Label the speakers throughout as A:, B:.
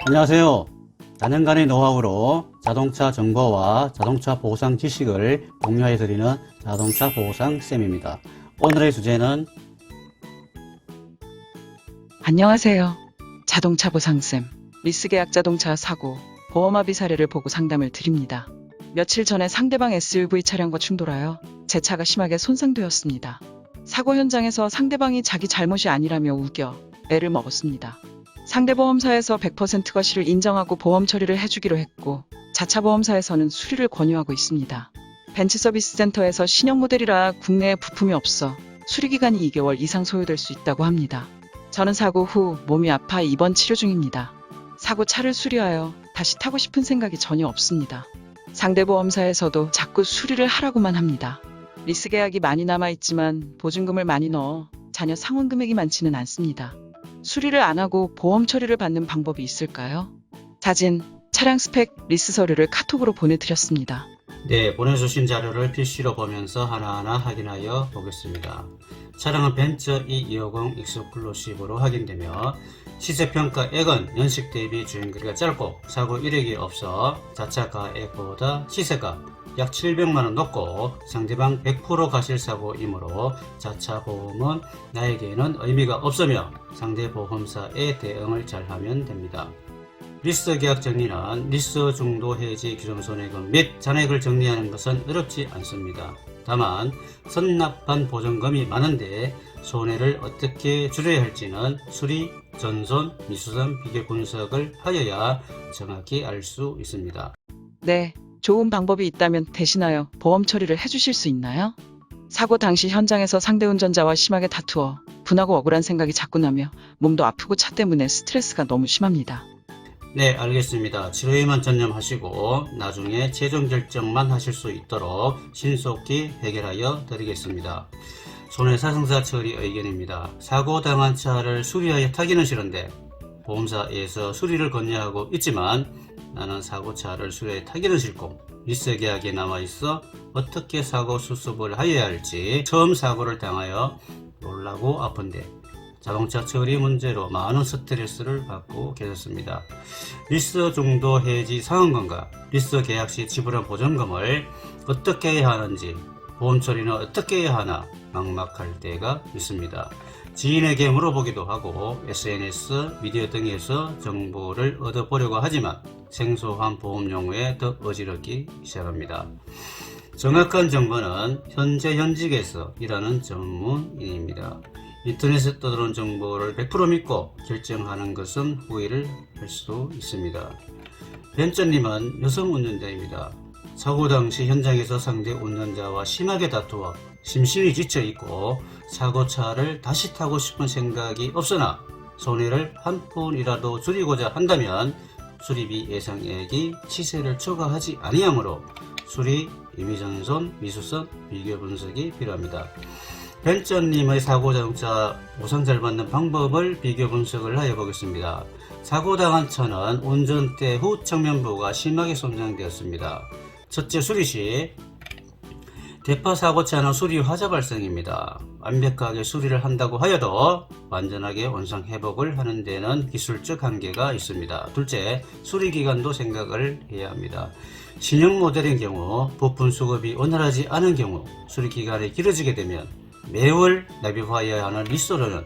A: 안녕하세요. 4년간의 노하우로 자동차 정보와 자동차 보상 지식을 공유해 드리는 자동차 보상 쌤입니다. 오늘의 주제는
B: 안녕하세요. 자동차 보상쌤. 리스 계약 자동차 사고, 보험합의 사례를 보고 상담을 드립니다. 며칠 전에 상대방 SUV 차량과 충돌하여 제 차가 심하게 손상되었습니다. 사고 현장에서 상대방이 자기 잘못이 아니라며 우겨 애를 먹었습니다. 상대 보험사에서 100% 거실을 인정하고 보험 처리를 해주기로 했고 자차 보험사에서는 수리를 권유하고 있습니다. 벤츠 서비스 센터에서 신형 모델이라 국내에 부품이 없어 수리 기간이 2개월 이상 소요될 수 있다고 합니다. 저는 사고 후 몸이 아파 입원 치료 중입니다. 사고 차를 수리하여 다시 타고 싶은 생각이 전혀 없습니다. 상대 보험사에서도 자꾸 수리를 하라고만 합니다. 리스 계약이 많이 남아 있지만 보증금을 많이 넣어 자녀 상환 금액이 많지는 않습니다. 수리를 안 하고 보험 처리를 받는 방법이 있을까요? 사진, 차량 스펙, 리스 서류를 카톡으로 보내드렸습니다.
A: 네, 보내주신 자료를 PC로 보면서 하나하나 확인하여 보겠습니다. 차량은 벤츠 E250 익스클루시브로 확인되며 시세평가액은 연식 대비 주행거리가 짧고 사고 이력이 없어 자차 가액보다 시세가 약 700만원 높고 상대방 100% 가실 사고이므로 자차 보험은 나에게는 의미가 없으며 상대 보험사에 대응을 잘하면 됩니다. 리스 계약 정리는 리스 중도 해지 규정 손해금 및 잔액을 정리하는 것은 어렵지 않습니다. 다만 선납한 보증금이 많은데 손해를 어떻게 줄여야 할지는 수리, 전손, 미수선 비교 분석을 하여야 정확히 알 수 있습니다.
B: 네, 좋은 방법이 있다면 대신하여 보험 처리를 해주실 수 있나요? 사고 당시 현장에서 상대 운전자와 심하게 다투어 분하고 억울한 생각이 자꾸 나며 몸도 아프고 차 때문에 스트레스가 너무 심합니다.
A: 네, 알겠습니다. 치료에만 전념하시고 나중에 최종 결정만 하실 수 있도록 신속히 해결하여 드리겠습니다. 손해사상사 처리 의견입니다. 사고 당한 차를 수리하여 타기는 싫은데 보험사에서 수리를 권유하고 있지만 나는 사고차를 수리하여 타기는 싫고 리스 계약에 남아 있어 어떻게 사고 수습을 하여야 할지 처음 사고를 당하여 놀라고 아픈데 자동차 처리 문제로 많은 스트레스를 받고 계셨습니다. 리스 중도 해지 상환금과 리스 계약 시 지불한 보전금을 어떻게 해야 하는지 보험 처리는 어떻게 해야 하나 막막할 때가 있습니다. 지인에게 물어보기도 하고 SNS, 미디어 등에서 정보를 얻어보려고 하지만 생소한 보험 용어에 더 어지럽기 시작합니다. 정확한 정보는 현재 현직에서 일하는 전문인입니다. 인터넷에 떠도는 정보를 100% 믿고 결정하는 것은 후회를 할 수도 있습니다. 벤처님은 여성 운전자입니다. 사고 당시 현장에서 상대 운전자와 심하게 다투어 심신이 지쳐 있고 사고차를 다시 타고 싶은 생각이 없으나 손해를 한 푼이라도 줄이고자 한다면 수리비 예상액이 시세를 초과하지 아니하므로 수리, 임의전손, 미수선, 비교 분석이 필요합니다. 벤처님의 사고 자동차 보상 잘 받는 방법을 비교 분석을 하여 보겠습니다. 사고 당한 차는 운전대 후 측면부가 심하게 손상되었습니다. 첫째 수리 시 대파 사고차는 수리 화자 발생입니다. 완벽하게 수리를 한다고 하여도 완전하게 원상 회복을 하는 데는 기술적 한계가 있습니다. 둘째, 수리 기간도 생각을 해야 합니다. 신형 모델인 경우 부품 수급이 원활하지 않은 경우 수리 기간이 길어지게 되면 매월 납입하여야 하는 리소로는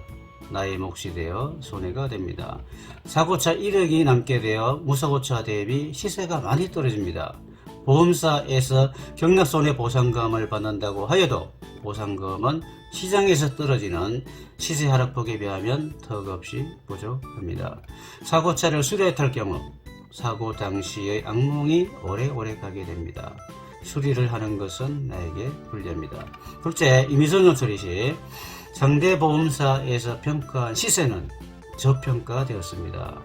A: 나의 몫이 되어 손해가 됩니다. 사고차 이력이 남게 되어 무사고차 대비 시세가 많이 떨어집니다. 보험사에서 경락손해 보상금을 받는다고 하여도 보상금은 시장에서 떨어지는 시세 하락폭에 비하면 턱없이 부족합니다. 사고차를 수리해 탈 경우 사고 당시의 악몽이 오래오래 가게 됩니다. 수리를 하는 것은 나에게 불리합니다. 둘째, 임의선호 처리 시 상대 보험사에서 평가한 시세는 저평가되었습니다.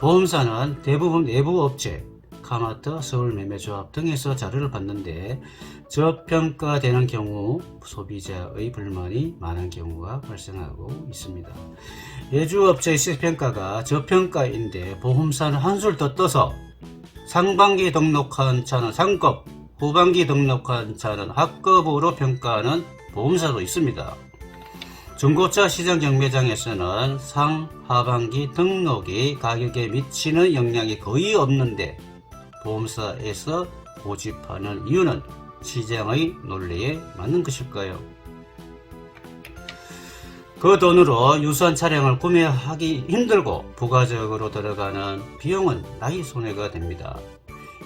A: 보험사는 대부분 내부 업체, 카마트, 서울매매조합 등에서 자료를 받는데 저평가되는 경우 소비자의 불만이 많은 경우가 발생하고 있습니다. 예주업체의 시세평가가 저평가인데 보험사는 한술 더 떠서 상반기 등록한 차는 상급, 후반기 등록한 차는 하급으로 평가하는 보험사도 있습니다. 중고차 시장 경매장에서는 상 하반기 등록이 가격에 미치는 영향이 거의 없는데 보험사에서 고집하는 이유는 시장의 논리에 맞는 것일까요? 그 돈으로 유사한 차량을 구매하기 힘들고 부가적으로 들어가는 비용은 나의 손해가 됩니다.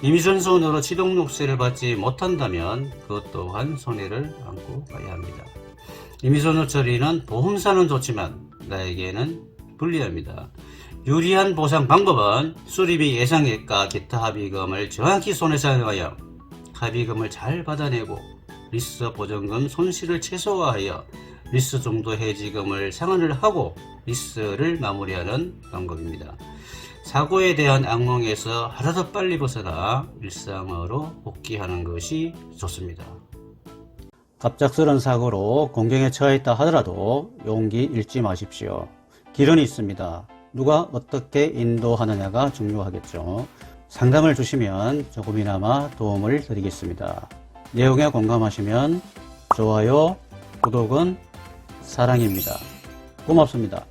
A: 임의전손으로 취등록세를 받지 못한다면 그것 또한 손해를 안고 가야 합니다. 임의전호 처리는 보험사는 좋지만 나에게는 불리합니다. 유리한 보상 방법은 수리비 예상액과 기타 합의금을 정확히 손에 사용하여 합의금을 잘 받아내고 리스 보전금 손실을 최소화하여 리스 정도 해지금을 상환을 하고 리스를 마무리하는 방법입니다. 사고에 대한 악몽에서 하루도 빨리 벗어나 일상으로 복귀하는 것이 좋습니다. 갑작스런 사고로 공경에 처했다 하더라도 용기 잃지 마십시오. 길은 있습니다. 누가 어떻게 인도하느냐가 중요하겠죠. 상담을 주시면 조금이나마 도움을 드리겠습니다. 내용에 공감하시면 좋아요, 구독은 사랑입니다. 고맙습니다.